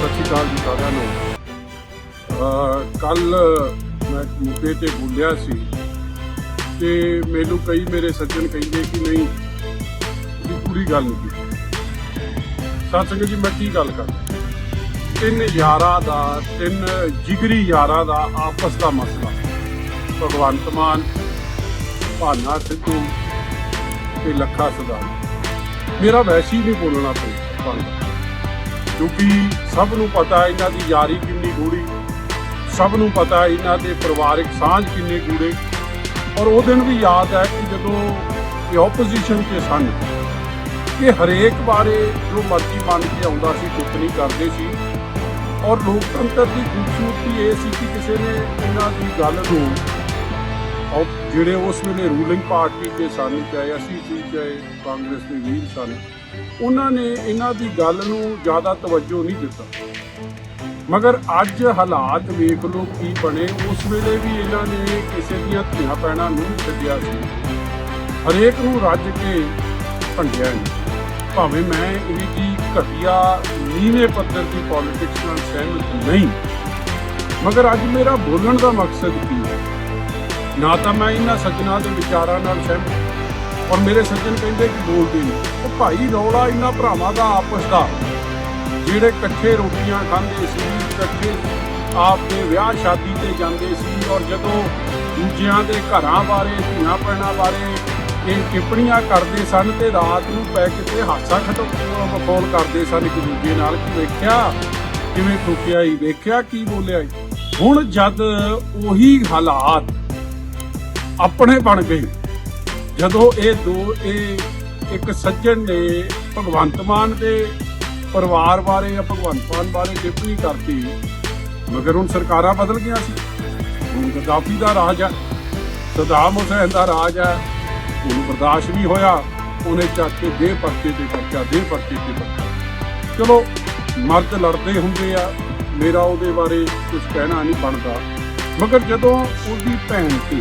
ਸਤਿ ਸ਼੍ਰੀ ਅਕਾਲ ਜੀ ਸਾਰਿਆਂ ਨੂੰ। ਕੱਲ ਮੈਂ ਇੱਕ ਮੁੱਦੇ ਤੇ ਬੋਲਿਆ ਸੀ ਕਿ ਮੈਨੂੰ ਕਈ ਮੇਰੇ ਸੱਜਣ ਕਹਿੰਦੇ ਕਿ ਨਹੀਂ ਤੁਸੀਂ ਪੂਰੀ ਗੱਲ ਨਹੀਂ ਕੀਤੀ। ਸਤਿ ਜੀ, ਮੈਂ ਕੀ ਗੱਲ ਕਰ? ਤਿੰਨ ਯਾਰਾਂ ਦਾ, ਤਿੰਨ ਜਿਗਰੀ ਯਾਰਾਂ ਦਾ ਆਪਸ ਦਾ ਮਸਲਾ। ਭਗਵੰਤ ਮਾਨ, ਭਾਨਾ ਸਿੱਧੂ ਤੇ ਲੱਖਾ ਸਦਾ ਮੇਰਾ ਵੈਸੇ ਹੀ ਨਹੀਂ ਬੋਲਣਾ ਪਊ ਕਿਉਂਕਿ ਸਭ ਨੂੰ ਪਤਾ ਇਹਨਾਂ ਦੀ ਯਾਰੀ ਕਿੰਨੀ ਗੂੜੀ ਸਭ ਨੂੰ ਪਤਾ ਇਹਨਾਂ ਦੇ ਪਰਿਵਾਰਿਕ ਸਾਂਝ ਕਿੰਨੇ ਗੂੜੇ ਔਰ ਉਹ ਦਿਨ ਵੀ ਯਾਦ ਹੈ ਕਿ ਜਦੋਂ ਇਹ ਆਪੋਜੀਸ਼ਨ 'ਚ ਸਨ, ਕਿ ਹਰੇਕ ਬਾਰੇ ਜੋ ਮਰਜ਼ੀ ਮੰਨ ਕੇ ਆਉਂਦਾ ਸੀ, ਟਿੱਪਣੀ ਕਰਦੇ ਸੀ, ਔਰ ਲੋਕਤੰਤਰ ਦੀ ਖੂਬਸੂਰਤੀ ਇਹ ਸੀ ਕਿ ਕਿਸੇ ਨੇ ਇਹਨਾਂ ਦੀ ਗੱਲ ਨੂੰ ਔਰ ਜਿਹੜੇ ਉਸ ਵੇਲੇ ਰੂਲਿੰਗ ਪਾਰਟੀ ਦੇ ਸਨ, ਚਾਹੇ ਅਸੀਂ ਸੀ, ਚਾਹੇ ਕਾਂਗਰਸ ਦੇ ਵੀਰ ਸਨ ਉਹਨਾਂ ਨੇ ਇਹਨਾਂ ਦੀ ਗੱਲ ਨੂੰ ਜ਼ਿਆਦਾ ਤਵੱਜੋ ਨਹੀਂ ਦਿੱਤਾ। ਮਗਰ ਅੱਜ ਹਾਲਾਤ ਵੇਖ ਲਓ ਕੀ ਬਣੇ। ਉਸ ਵੇਲੇ ਵੀ ਇਹਨਾਂ ਨੇ ਕਿਸੇ ਦੀਆਂ ਧੀਆਂ ਪੈਣਾ ਨਹੀਂ ਛੱਡਿਆ ਸੀ। ਹਰੇਕ ਨੂੰ ਰੱਜ ਕੇ ਭੰਡਿਆ ਨਹੀਂ ਭਾਵੇਂ ਮੈਂ ਇਹਦੀ ਦੀ ਘਟੀਆ ਨੀਵੇਂ ਪੱਧਰ ਦੀ ਪੋਲਿਟਿਕਸ ਨਾਲ ਸਹਿਮਤ ਨਹੀਂ। ਮਗਰ ਅੱਜ ਮੇਰਾ ਬੋਲਣ ਦਾ ਮਕਸਦ ਕੀ ਹੈ? ਨਾ ਤਾਂ ਮੈਂ ਇਹਨਾਂ ਸੱਜਣਾ ਦੇ ਵਿਚਾਰਾਂ ਨਾਲ ਸਹਿਮਤ ਔਰ ਮੇਰੇ ਸੱਜਣ ਕਹਿੰਦੇ ਕਿ ਬੋਲਦੇ ਨਹੀਂ ਉਹ ਭਾਈ ਰੌਲਾ ਇਹਨਾਂ ਭਰਾਵਾਂ ਦਾ ਆਪਸ ਦਾ ਜਿਹੜੇ ਇਕੱਠੇ ਰੋਟੀਆਂ ਖਾਂਦੇ ਸੀ, ਇਕੱਠੇ ਆਪਦੇ ਵਿਆਹ ਸ਼ਾਦੀ ਤੇ ਜਾਂਦੇ ਸੀ ਔਰ ਜਦੋਂ ਦੂਜਿਆਂ ਦੇ ਘਰਾਂ ਬਾਰੇ, ਧੀਆਂ ਪੈਣਾ ਬਾਰੇ ਇਹ ਟਿੱਪਣੀਆਂ ਕਰਦੇ ਸਨ ਤੇ ਰਾਤ ਨੂੰ ਪੈ ਕੇ ਤੇ ਹਾਸਾ ਖਟੋ ਮਖੌਲ ਕਰਦੇ ਸਨ ਇੱਕ ਦੂਜੇ ਨਾਲ ਕਿ ਵੇਖਿਆ, ਕਿਵੇਂ ਠੋਕਿਆ ਹੀ ਵੇਖਿਆ ਕੀ ਬੋਲਿਆ ਈ। ਹੁਣ ਜਦ ਉਹੀ ਹਾਲਾਤ ਆਪਣੇ ਬਣ ਗਏ ਜਦੋਂ ਇਹ ਦੋ ਇਹ ਇੱਕ ਸੱਜਣ ਨੇ ਭਗਵੰਤ ਮਾਨ ਦੇ ਪਰਿਵਾਰ ਬਾਰੇ ਜਾਂ ਭਗਵੰਤ ਮਾਨ ਬਾਰੇ ਟਿੱਪਣੀ ਕਰਤੀ, ਮਗਰ ਹੁਣ ਸਰਕਾਰਾਂ ਬਦਲ ਗਈਆਂ ਸੀ। ਹੁਣ ਗਦਾਫੀ ਦਾ ਰਾਜ ਹੈ ਸਦਾਮ ਹੁਸੈਨ ਦਾ ਰਾਜ ਹੈ ਉਹਨੂੰ ਬਰਦਾਸ਼ਤ ਨਹੀਂ ਹੋਇਆ। ਉਹਨੇ ਚੱਕ ਕੇ ਦੇ ਪਰਚੇ ਤੇ ਪਰਚਾ, ਦੇ ਪਰਚੇ ਤੇ ਪਰਚਾ। ਚਲੋ, ਮਰਦ ਲੜਦੇ ਹੁੰਦੇ ਆ। ਮੇਰਾ ਉਹਦੇ ਬਾਰੇ ਕੁਝ ਕਹਿਣਾ ਨਹੀਂ ਬਣਦਾ। ਮਗਰ ਜਦੋਂ ਉਹਦੀ ਭੈਣ ਤੇ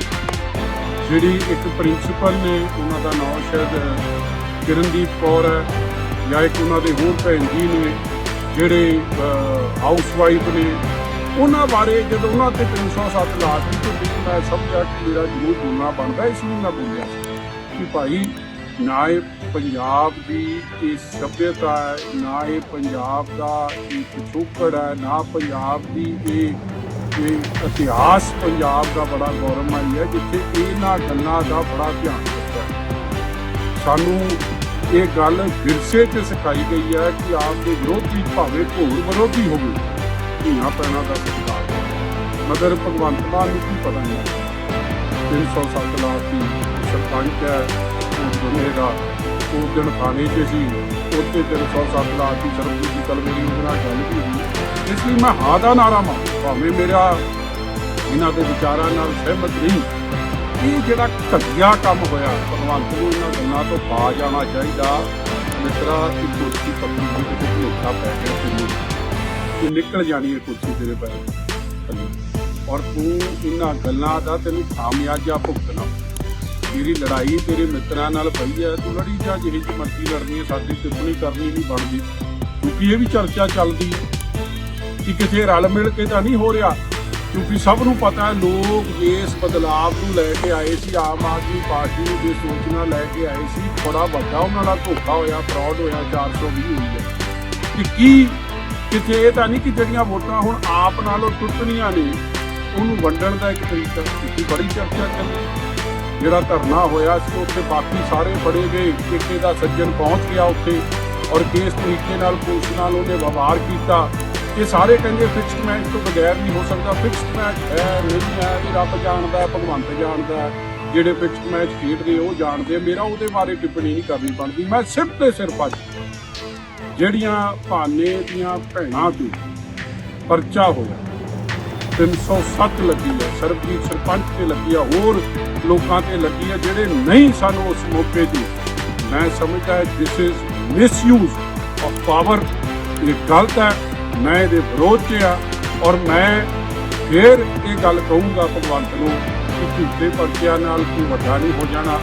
ਜਿਹੜੀ ਇੱਕ ਪ੍ਰਿੰਸੀਪਲ ਨੇ ਉਹਨਾਂ ਦਾ ਨਾਮ ਸ਼ਾਇਦ ਕਿਰਨਦੀਪ ਕੌਰ ਹੈ, ਜਾਂ ਇੱਕ ਉਹਨਾਂ ਦੇ ਹੋਰ ਭੈਣ ਜੀ ਨੇ, ਜਿਹੜੇ ਹਾਊਸ ਵਾਈਫ ਨੇ, ਉਹਨਾਂ ਬਾਰੇ ਜਦੋਂ ਉਹਨਾਂ ਤੇ 307 ਲਾ ਦਿੱਤੀ ਤੇ ਫਿਰ ਮੈਂ ਸਮਝਿਆ ਕਿ ਮੇਰਾ ਜ਼ਰੂਰ ਬੋਲਣਾ ਬਣਦਾ ਇਸ ਨੂੰ ਮੈਂ ਬੋਲਿਆ ਕਿ ਭਾਈ, ਨਾ ਇਹ ਪੰਜਾਬ ਦੀ ਇਹ ਸਭਿਅਤਾ ਹੈ, ਨਾ ਇਹ ਪੰਜਾਬ ਦਾ ਇਹ ਪਿਛੋਕੜ ਹੈ, ਨਾ ਪੰਜਾਬ ਦੀ ਇਹ ਇਹ ਇਤਿਹਾਸ ਪੰਜਾਬ ਦਾ ਬੜਾ ਗੌਰਵਮਈ ਹੈ, ਜਿੱਥੇ ਇਹਨਾਂ ਗੱਲਾਂ ਦਾ ਬੜਾ ਧਿਆਨ ਦਿੱਤਾ ਸਾਨੂੰ ਇਹ ਗੱਲ ਵਿਰਸੇ 'ਚ ਸਿਖਾਈ ਗਈ ਹੈ ਕਿ ਆਪ ਦੇ ਵਿਰੋਧੀ ਭਾਵੇਂ ਘੋਰ ਵਿਰੋਧੀ ਹੋਵੇ, ਧੀਆਂ ਪੈਣਾ ਦਾ ਸਤਿਕਾਰ ਮਗਰ ਭਗਵੰਤ ਮਾਨ ਨੂੰ ਕੀ ਪਤਾ ਨਹੀਂ 307 ਲਾਖ ਦੀ ਸਰਪੰਚ ਹੈ, ਉਹ ਦਾ ਉਸ ਦਿਨ ਥਾਣੇ 'ਚ ਸੀ, ਉੱਥੇ 307 ਲਾਖ ਦੀ ਸਰਬਜੀਤ ਦੀ ਕਲ ਮੇਰੀ ਉਹਦੇ ਨਾਲ ਗੱਲ ਵੀ ਹੋਈ। ਇਸ ਲਈ ਮੈਂ ਹਾਂ ਦਾ ਨਾਰਾ ਮਾਰ, ਭਾਵੇਂ ਮੇਰਾ ਇਹਨਾਂ ਦੇ ਵਿਚਾਰਾਂ ਨਾਲ ਸਹਿਮਤ ਨਹੀਂ ਇਹ ਜਿਹੜਾ ਘਟੀਆ ਕੰਮ ਹੋਇਆ, ਭਗਵੰਤ ਨੂੰ ਇਹਨਾਂ ਗੱਲਾਂ ਤੋਂ ਬਾਜ ਜਾਣਾ ਚਾਹੀਦਾ, ਮਿੱਤਰਾ, ਕਿ ਕੁਰਸੀ ਪੱਕੀ ਦੀ ਕਿਤੇ ਧੋਖਾ ਪੈ ਗਿਆ ਤੈਨੂੰ ਕਿ ਨਿਕਲ ਜਾਣੀ ਹੈ ਕੁਰਸੀ ਤੇਰੇ ਪੈਰ। ਔਰ ਤੂੰ ਇਹਨਾਂ ਗੱਲਾਂ ਦਾ ਤੈਨੂੰ ਖਾਮਿਆਜਾ ਭੁਗਤਣਾ। ਤੇਰੀ ਲੜਾਈ ਤੇਰੇ ਮਿੱਤਰਾਂ ਨਾਲ ਪਈ ਹੈ, ਤੂੰ ਲੜੀ ਜਾ ਜਿਹੀ ਜਿਹੀ ਮਰਜ਼ੀ ਲੜਨੀ ਹੈ, ਸਾਡੀ ਟਿੱਪਣੀ ਕਰਨੀ ਨਹੀਂ ਬਣਦੀ। ਕਿਉਂਕਿ ਇਹ ਵੀ ਚਰਚਾ ਚੱਲਦੀ ਹੈ ਕਿ ਕਿਸੇ ਰਲ ਮਿਲ ਕੇ ਤਾਂ ਨਹੀਂ ਹੋ ਰਿਹਾ, ਕਿਉਂਕਿ ਸਭ ਨੂੰ ਪਤਾ ਹੈ ਲੋਕ ਇਸ ਬਦਲਾਵ ਨੂੰ ਲੈ ਕੇ ਆਏ ਸੀ, ਆਮ ਆਦਮੀ ਪਾਰਟੀ ਨੂੰ ਜੇ ਸੋਚਣਾ ਲੈ ਕੇ ਆਏ ਸੀ, ਬੜਾ ਵੱਡਾ ਉਹਨਾਂ ਨਾਲ ਧੋਖਾ ਹੋਇਆ ਫਰਾਡ ਹੋਇਆ 420 ਹੋਈ ਹੈ। ਕਿ ਕੀ ਕਿਤੇ ਇਹ ਤਾਂ ਨਹੀਂ ਕਿ ਜਿਹੜੀਆਂ ਵੋਟਾਂ ਹੁਣ ਆਪ ਨਾਲੋਂ ਟੁੱਟਣੀਆਂ ਨੇ, ਉਹਨੂੰ ਵੰਡਣ ਦਾ ਇੱਕ ਤਰੀਕਾ ਕੀਤੀ ਬੜੀ ਚਰਚਾ ਚੱਲੀ ਜਿਹੜਾ ਧਰਨਾ ਹੋਇਆ ਸੀ, ਉੱਥੇ ਬਾਕੀ ਸਾਰੇ ਫੜੇ ਗਏ। ਕਿਤੇ ਦਾ ਸੱਜਣ ਪਹੁੰਚ ਗਿਆ ਉੱਥੇ ਔਰ ਕਿਸ ਤਰੀਕੇ ਨਾਲ ਪੁਲਿਸ ਨਾਲ ਉਹਨੇ ਵਿਵਹਾਰ ਕੀਤਾ, ਇਹ ਸਾਰੇ ਕਹਿੰਦੇ ਫਿਕਸਡ ਮੈਚ ਤੋਂ ਬਗੈਰ ਨਹੀਂ ਹੋ ਸਕਦਾ। ਫਿਕਸਡ ਮੈਚ ਹੈ, ਨਹੀਂ ਹੈ ਵੀ ਰੱਬ ਜਾਣਦਾ, ਭਗਵੰਤ ਜਾਣਦਾ ਜਿਹੜੇ ਫਿਕਸਡ ਮੈਚ ਖੇਡਦੇ, ਉਹ ਜਾਣਦੇ ਮੇਰਾ ਉਹਦੇ ਬਾਰੇ ਟਿੱਪਣੀ ਨਹੀਂ ਕਰਨੀ ਬਣਦੀ। ਮੈਂ ਸਿਰਫ ਤੇ ਸਿਰਫ ਅੱਜ ਜਿਹੜੀਆਂ ਭਾਨੇ ਦੀਆਂ ਭੈਣਾਂ ਤੇ ਪਰਚਾ ਹੋਇਆ 307 ਲੱਗੀ ਹੈ। ਸਰਬਜੀਤ ਸਰਪੰਚ ਤੇ ਲੱਗੀ ਆ ਹੋਰ ਲੋਕਾਂ ਤੇ ਲੱਗੀ ਆ ਜਿਹੜੇ ਨਹੀਂ ਸਾਨੂੰ ਉਸ ਮੌਕੇ ਤੇ। ਮੈਂ ਸਮਝਦਾ this is misuse of power ਇਹ ਗਲਤ ਹੈ। ਮੈਂ ਇਹਦੇ ਵਿਰੋਧ 'ਚ ਆ ਔਰ ਮੈਂ ਫਿਰ ਇਹ ਗੱਲ ਕਹੂੰਗਾ ਭਗਵੰਤ ਨੂੰ ਕਿ ਝੂਠੇ ਪਰਚਿਆਂ ਨਾਲ ਕੋਈ ਵੱਡਾ ਨਹੀਂ ਹੋ ਜਾਣਾ।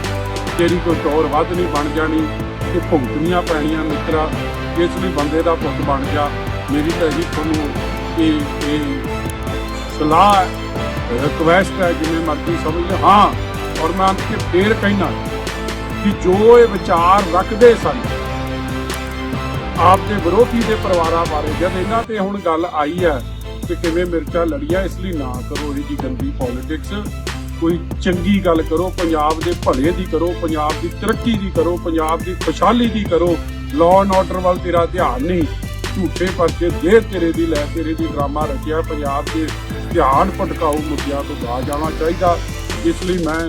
ਤੇਰੀ ਕੋਈ ਟੌਰ ਵੱਧ ਨਹੀਂ ਬਣ ਜਾਣੀ। ਤੇ ਭੁਗਤਣੀਆਂ ਪੈਣੀਆਂ ਮਿੱਤਰਾ। ਇਸ ਲਈ ਬੰਦੇ ਦਾ ਪੁੱਤ ਬਣ ਜਾ। ਮੇਰੀ ਤਾਂ ਇਹੀ ਤੁਹਾਨੂੰ ਇਹ ਇਹ ਸਲਾਹ ਰਿਕਵੈਸਟ ਹੈ, ਜਿਵੇਂ ਮਰਜ਼ੀ ਸਮਝ ਹਾਂ, ਔਰ ਮੈਂ ਅੰਤ ਕੇ ਫੇਰ ਕਹਿਣਾ ਕਿ ਜੋ ਇਹ ਵਿਚਾਰ ਰੱਖਦੇ ਸਨ ਆਪ ਦੇ ਵਿਰੋਧੀ ਦੇ ਪਰਿਵਾਰਾਂ ਬਾਰੇ, ਜਦ ਇਹਨਾਂ ਤੇ ਹੁਣ ਗੱਲ ਆਈ ਹੈ ਕਿ ਕਿਵੇਂ ਮਿਰਚਾਂ ਲੜੀਆਂ, ਇਸ ਲਈ ਨਾ ਕਰੋ ਇਹ ਜੀ ਗੰਦੀ ਪੋਲਿਟਿਕਸ ਕੋਈ ਚੰਗੀ ਗੱਲ ਕਰੋ, ਪੰਜਾਬ ਦੇ ਭਲੇ ਦੀ ਕਰੋ, ਪੰਜਾਬ ਦੀ ਤਰੱਕੀ ਦੀ ਕਰੋ, ਪੰਜਾਬ ਦੀ ਖੁਸ਼ਹਾਲੀ ਦੀ ਕਰੋ। ਲਾਅ ਐਂਡ ਆਰਡਰ ਵੱਲ ਤੇਰਾ ਧਿਆਨ ਨਹੀਂ। ਝੂਠੇ ਪਰਚੇ ਦੇ ਤੇਰੇ ਦੀ, ਲੈ ਤੇਰੇ ਦੀ ਡਰਾਮਾ ਰਚਿਆ ਪੰਜਾਬ ਦੇ ਧਿਆਨ ਭਟਕਾਊ ਮੁੱਦਿਆਂ ਤੋਂ ਬਾਹਰ ਜਾਣਾ ਚਾਹੀਦਾ। ਇਸ ਲਈ ਮੈਂ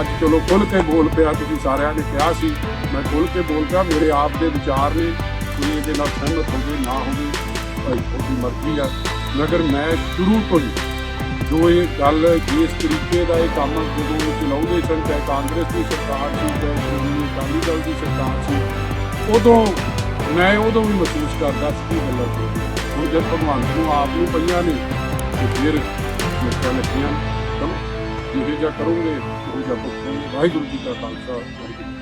ਅੱਜ ਚਲੋ ਖੁੱਲ ਕੇ ਬੋਲ ਪਿਆ, ਤੁਸੀਂ ਸਾਰਿਆਂ ਨੇ ਕਿਹਾ ਸੀ। ਮੈਂ ਖੁੱਲ ਕੇ ਬੋਲ ਪਿਆ, ਮੇਰੇ ਆਪ ਦੇ ਵਿਚਾਰ ਨੇ। ਕੋਈ ਇਹਦੇ ਨਾਲ ਸਹਿਮਤ ਹੋਵੇ ਨਾ ਹੋਵੇ ਭਾਈ, ਤੁਹਾਡੀ ਮਰਜ਼ੀ ਆ। ਮਗਰ ਮੈਂ ਸ਼ੁਰੂ ਤੋਂ ਹੀ ਜੋ ਇਹ ਗੱਲ ਜਿਸ ਤਰੀਕੇ ਦਾ ਇਹ ਕੰਮ ਜਦੋਂ ਚਲਾਉਂਦੇ ਸਨ, ਚਾਹੇ ਕਾਂਗਰਸ ਦੀ ਸਰਕਾਰ ਸੀ, ਚਾਹੇ ਸ਼੍ਰੋਮਣੀ ਅਕਾਲੀ ਦਲ ਦੀ ਸਰਕਾਰ ਸੀ, ਉਦੋਂ ਮੈਂ ਉਦੋਂ ਵੀ ਮਹਿਸੂਸ ਕਰਦਾ ਸੀ ਕਿ ਗੱਲਾਂ ਹੋ ਹੁਣ ਜਦ ਭਗਵੰਤ ਨੂੰ ਆਪ ਨੂੰ ਪਈਆਂ ਨੇ, ਤੇ ਫਿਰ ਲੋਕਾਂ ਲੱਗੀਆਂ। ਚਲੋ, ਜਿਹੇ ਜਿਹਾ ਕਰੋਗੇ, ਉਹ ਜਿਹਾ ਭੁਗਤੋਗੇ ਵਾਹਿਗੁਰੂ ਜੀ ਕਾ ਖਾਲਸਾ, ਵਾਹਿਗੁਰੂ